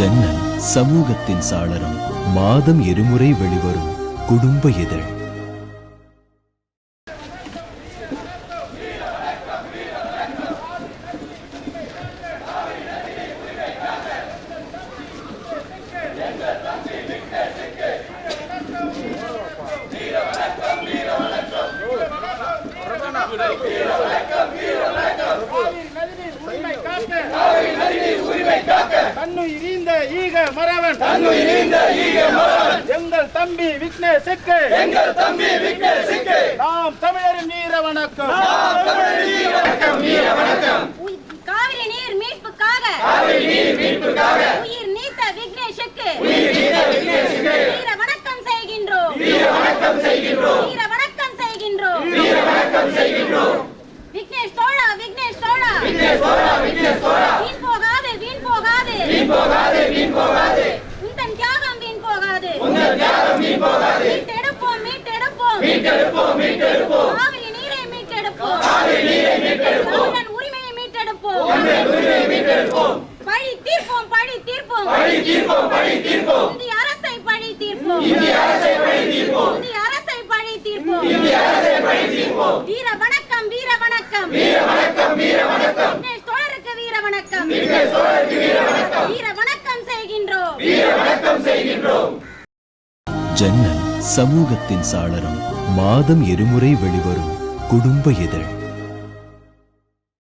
ஜன்னல் சமூகத்தின் சாளரம் மாதம் இருமுறை வெளிவரும் குடும்ப இதழ். உரிமை காக்க மறவன் தன்னுயிரிந்த ஈக மறவன். எங்கள் தம்பி விக்னேஷுக்கு. எங்கள் தம்பி விக்னேஷுக்கு. நாம் தமிழரின் வீர வணக்கம் உய்- காவிரி நீர் மீட்புக்காக. உயிர் நீத்த விக்னேஷுக்கு. வீர வணக்கம் செய்கின்றோம். வீர வணக்கம் செய்கின்றோம். விக்னேஷ் தோழா விக்னேஷ் தோழா. வீண் போகாது வீண் போகாது. உந்தன் தியாகம் வீண் போகாது. மீட்டெடுப்போம் மீட்டெடுப்போம். காவிரி நீரை மீட்டெடுப்போம். தமிழன் உரிமையை மீட்டெடுப்போம். பழி தீர்ப்போம் பழி தீர்ப்போம். இந்திய அரசை பழி தீர்ப்போம். இந்திய அரசை பழி தீர்ப்போம். வீர வணக்கம் வீர வணக்கம். விக்னேஷ் தோழருக்கு வீர வணக்கம். வீர வணக்கம் செய்கின்றோம். ஜன்னல் சமூகத்தின் சாளரம் மாதம் இருமுறை வெளிவரும் குடும்ப இதழ்.